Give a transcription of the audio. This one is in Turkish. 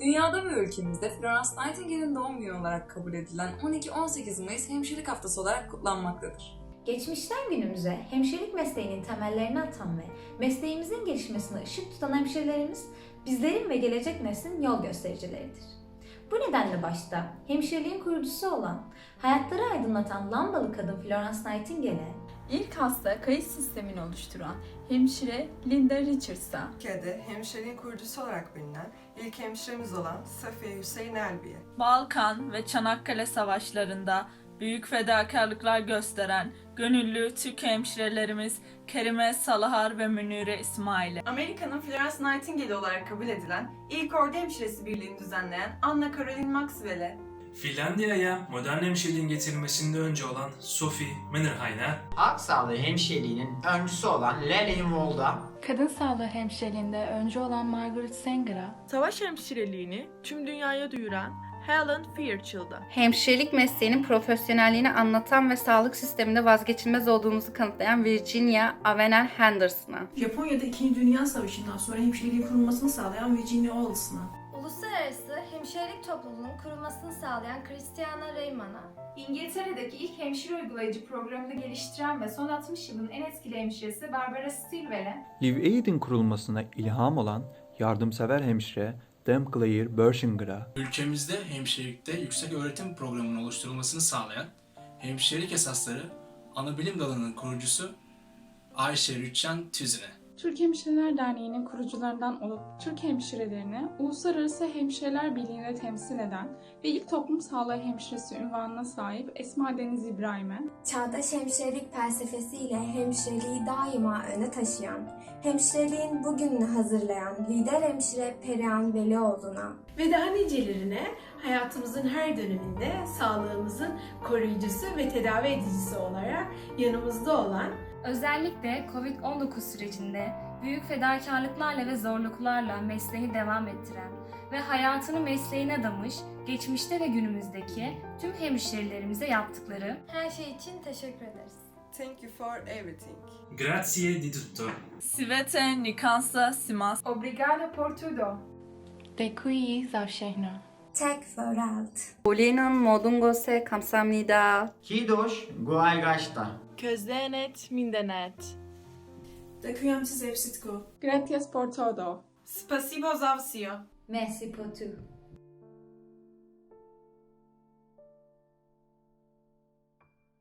Dünyada ve ülkemizde Florence Nightingale'in doğum günü olarak kabul edilen 12-18 Mayıs Hemşirelik Haftası olarak kutlanmaktadır. Geçmişten günümüze hemşirelik mesleğinin temellerini atan ve mesleğimizin gelişmesine ışık tutan hemşirelerimiz bizlerin ve gelecek neslin yol göstericileridir. Bu nedenle başta hemşireliğin kurucusu olan, hayatları aydınlatan lambalı kadın Florence Nightingale'e İlk hasta kayıt sistemini oluşturan hemşire Linda Richards'a, Türkiye'de hemşireliğin kurucusu olarak bilinen ilk hemşiremiz olan Safiye Hüseyin Elbiye. Balkan ve Çanakkale savaşlarında büyük fedakarlıklar gösteren gönüllü Türk hemşirelerimiz Kerime Salahar ve Münire İsmail'e, Amerika'nın Florence Nightingale olarak kabul edilen ilk ordu hemşiresi birliğini düzenleyen Anna Caroline Maxwell'e, Finlandiya'ya modern hemşireliğin getirilmesinde önce olan Sophie Mannerheim'e, Halk sağlığı hemşireliğinin öncüsü olan Lilian Wald'a Kadın sağlığı hemşireliğinde öncü olan Margaret Sanger'a, Savaş hemşireliğini tüm dünyaya duyuran Helen Fairchild'a, Hemşirelik mesleğinin profesyonelliğini anlatan ve sağlık sisteminde vazgeçilmez olduğumuzu kanıtlayan Virginia Avenel Henderson'a. Japonya'da 2. Dünya Savaşı'ndan sonra hemşireliğin kurulmasını sağlayan Virginia Olson'a. Uluslararası Hemşirelik Topluluğu'nun kurulmasını sağlayan Christiana Reyman'a, İngiltere'deki ilk hemşire uygulayıcı programını geliştiren ve son 60 yılın en etkili hemşiresi Barbara Stilwell'e, Live Aid'in kurulmasına ilham olan yardımsever hemşire Dame Claire Bershinger'a, Ülkemizde hemşirelikte yüksek öğretim programının oluşturulmasını sağlayan Hemşirelik Esasları Anabilim Dalı'nın kurucusu Ayşe Rüçhan Tüzün'e. Türk Hemşireler Derneği'nin kurucularından olup Türk hemşirelerini Uluslararası Hemşireler Birliği'nde temsil eden ve ilk toplum sağlığı hemşiresi ünvanına sahip Esma Deniz İbrahim'e, çağdaş hemşirelik felsefesiyle hemşireliği daima öne taşıyan, hemşireliğin bugününü hazırlayan lider hemşire Perihan Velioğlu'na, Ve daha nicelerine hayatımızın her döneminde sağlığımızın koruyucusu ve tedavi edicisi olarak yanımızda olan özellikle Covid-19 sürecinde büyük fedakarlıklarla ve zorluklarla mesleğini devam ettiren ve hayatını mesleğine adamış geçmişte ve günümüzdeki tüm hemşirelerimize yaptıkları her şey için teşekkür ederiz. Thank you for everything. Grazie di tutto. Svete Nikansa Simas, Obrigado por tudo. De qui Zavşehna. Tek för allt. Polinon Modungose Kamsamnida. Kidoş Guaygaş'ta. Közdenet Mindenet. Requiem Zewsitko. Gratias por todo. Spasibo Zavsio, Merci pour tout.